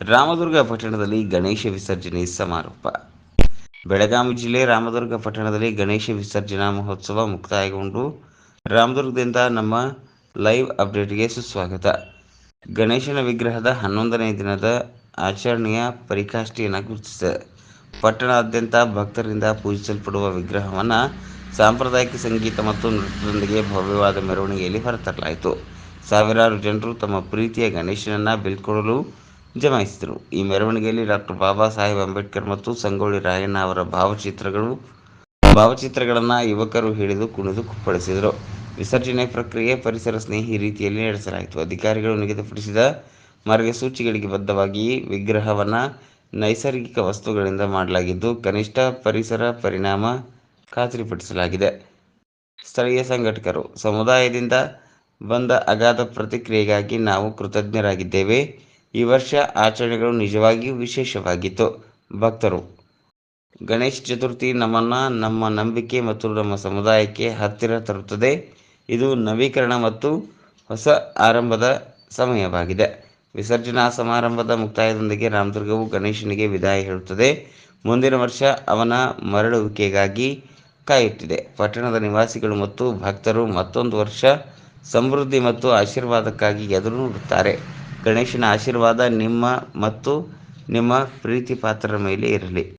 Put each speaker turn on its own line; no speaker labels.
ರಾಮದುರ್ಗ ಪಟ್ಟಣದಲ್ಲಿ ಗಣೇಶ ವಿಸರ್ಜನೆ ಸಮಾರೋಪ ಬೆಳಗಾವಿ ಜಿಲ್ಲೆ ರಾಮದುರ್ಗ ಪಟ್ಟಣದಲ್ಲಿ ಗಣೇಶ ವಿಸರ್ಜನಾ ಮಹೋತ್ಸವ ಮುಕ್ತಾಯಗೊಂಡು ರಾಮದುರ್ಗದಿಂದ ನಮ್ಮ ಲೈವ್ ಅಪ್ಡೇಟ್ಗೆ ಸುಸ್ವಾಗತ. ಗಣೇಶನ ವಿಗ್ರಹದ ಹನ್ನೊಂದನೇ ದಿನದ ಆಚರಣೆಯ ಪರಿಕಾಷ್ಠೆಯನ್ನು ಗುರುತಿಸಿದೆ ಪಟ್ಟಣಾದ್ಯಂತ ಭಕ್ತರಿಂದ ಪೂಜಿಸಲ್ಪಡುವ ವಿಗ್ರಹವನ್ನು ಸಾಂಪ್ರದಾಯಿಕ ಸಂಗೀತ ಮತ್ತು ನೃತ್ಯದೊಂದಿಗೆ ಭವ್ಯವಾದ ಮೆರವಣಿಗೆಯಲ್ಲಿ ಹೊರತರಲಾಯಿತು. ಸಾವಿರಾರು ಜನರು ತಮ್ಮ ಪ್ರೀತಿಯ ಗಣೇಶನನ್ನು ಬೀಳ್ಕೊಡಲು ಜಮಾಯಿಸಿದರು ಈ ಮೆರವಣಿಗೆಯಲ್ಲಿ ಡಾಕ್ಟರ್ ಬಾಬಾ ಸಾಹೇಬ್ ಅಂಬೇಡ್ಕರ್ ಮತ್ತು ಸಂಗೊಳ್ಳಿ ರಾಯಣ್ಣ ಅವರ ಭಾವಚಿತ್ರಗಳು, ಭಾವಚಿತ್ರಗಳನ್ನು ಯುವಕರು ಹಿಡಿದು ಕುಣಿದು ಕುಪ್ಪಳಿಸಿದರು. ವಿಸರ್ಜನೆ ಪ್ರಕ್ರಿಯೆ ಪರಿಸರ ಸ್ನೇಹಿ ರೀತಿಯಲ್ಲಿ ನಡೆಸಲಾಯಿತು. ಅಧಿಕಾರಿಗಳು ನಿಗದಿಪಡಿಸಿದ ಮಾರ್ಗಸೂಚಿಗಳಿಗೆ ಬದ್ಧವಾಗಿ ವಿಗ್ರಹವನ್ನು ನೈಸರ್ಗಿಕ ವಸ್ತುಗಳಿಂದ ಮಾಡಲಾಗಿದ್ದು, ಕನಿಷ್ಠ ಪರಿಸರ ಪರಿಣಾಮ ಖಾತ್ರಿಪಡಿಸಲಾಗಿದೆ. ಸ್ಥಳೀಯ ಸಂಘಟಕರು ಸಮುದಾಯದಿಂದ ಬಂದ ಅಗಾಧ ಪ್ರತಿಕ್ರಿಯೆಗಾಗಿ ನಾವು ಕೃತಜ್ಞರಾಗಿದ್ದೇವೆ. ಈ ವರ್ಷ ಆಚರಣೆಗಳು ನಿಜವಾಗಿಯೂ ವಿಶೇಷವಾಗಿತ್ತು. ಭಕ್ತರು. ಗಣೇಶ ಚತುರ್ಥಿ ನಮ್ಮನ್ನು, ನಮ್ಮ ನಂಬಿಕೆ ಮತ್ತು ನಮ್ಮ ಸಮುದಾಯಕ್ಕೆ ಹತ್ತಿರ ತರುತ್ತದೆ. ಇದು ನವೀಕರಣ ಮತ್ತು ಹೊಸ ಆರಂಭದ ಸಮಯವಾಗಿದೆ. ವಿಸರ್ಜನಾ ಸಮಾರಂಭದ ಮುಕ್ತಾಯದೊಂದಿಗೆ ರಾಮದುರ್ಗವು ಗಣೇಶನಿಗೆ ವಿದಾಯ ಹೇಳುತ್ತದೆ. ಮುಂದಿನ ವರ್ಷ ಅವನ ಮರಳುವಿಕೆಗಾಗಿ ಕಾಯುತ್ತಿದೆ. ಪಟ್ಟಣದ ನಿವಾಸಿಗಳು ಮತ್ತು ಭಕ್ತರು ಮತ್ತೊಂದು ವರ್ಷ ಸಮೃದ್ಧಿ ಮತ್ತು ಆಶೀರ್ವಾದಕ್ಕಾಗಿ ಎದುರು ನೋಡುತ್ತಾರೆ. ಗಣೇಶನ ಆಶೀರ್ವಾದ ನಿಮ್ಮ ಮತ್ತು ನಿಮ್ಮ ಪ್ರೀತಿ ಪಾತ್ರರ ಮೇಲೆ ಇರಲಿ.